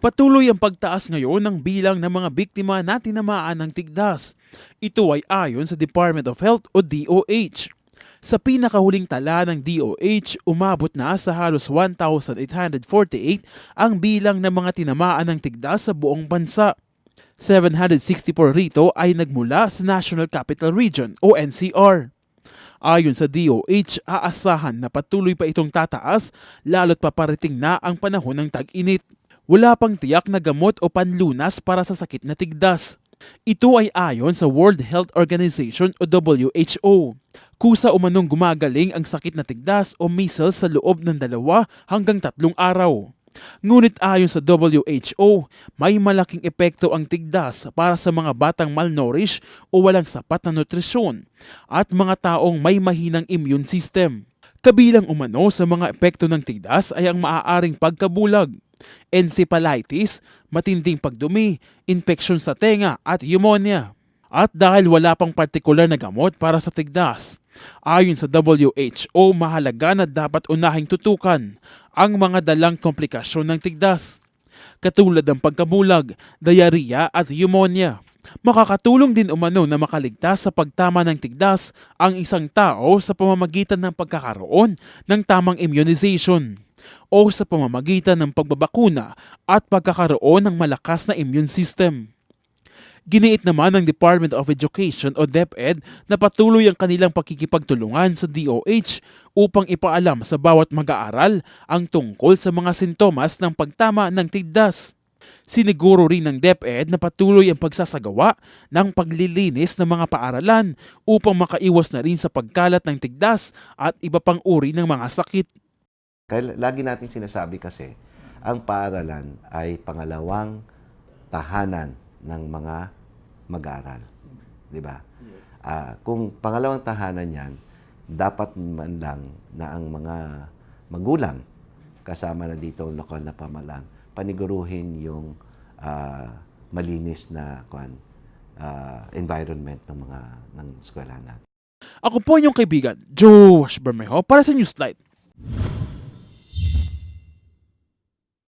Patuloy ang pagtaas ngayon ng bilang ng mga biktima na tinamaan ng tigdas. Ito ay ayon sa Department of Health o DOH. Sa pinakahuling tala ng DOH, umabot na sa halos 1,848 ang bilang ng mga tinamaan ng tigdas sa buong bansa. 764 rito ay nagmula sa National Capital Region o NCR. Ayon sa DOH, aasahan na patuloy pa itong tataas lalo't paparating na ang panahon ng tag-init. Wala pang tiyak na gamot o panlunas para sa sakit na tigdas. Ito ay ayon sa World Health Organization o WHO. Kusa umanong gumagaling ang sakit na tigdas o measles sa loob ng dalawa hanggang tatlong araw. Ngunit ayon sa WHO, may malaking epekto ang tigdas para sa mga batang malnourished o walang sapat na nutrisyon at mga taong may mahinang immune system. Kabilang umano sa mga epekto ng tigdas ay ang maaaring pagkabulag, encephalitis, matinding pagdumi, infeksyon sa tenga at pneumonia. At dahil wala pang partikular na gamot para sa tigdas, ayon sa WHO, mahalaga na dapat unahing tutukan ang mga dalang komplikasyon ng tigdas, katulad ng pagkabulag, diarrhea at pneumonia. Makakatulong din umano na makaligtas sa pagtama ng tigdas ang isang tao sa pamamagitan ng pagkakaroon ng tamang immunization o sa pamamagitan ng pagbabakuna at pagkakaroon ng malakas na immune system. Giniit naman ng Department of Education o DepEd na patuloy ang kanilang pakikipagtulungan sa DOH upang ipaalam sa bawat mag-aaral ang tungkol sa mga sintomas ng pagtama ng tigdas. Siniguro rin ng DepEd na patuloy ang pagsasagawa ng paglilinis ng mga paaralan upang makaiwas na rin sa pagkalat ng tigdas at iba pang uri ng mga sakit. Kaya lagi natin sinasabi kasi, ang paaralan ay pangalawang tahanan ng mga mag-aaral. Di ba? Ah, kung pangalawang tahanan yan, dapat man lang na ang mga magulang, kasama na dito ang lokal na pamalan, paniguruhin yung ah, malinis na kwan, ah, environment ng mga ng eskwelahan natin. Ako po inyong kaibigan, Josh Bermejo para sa Newslight.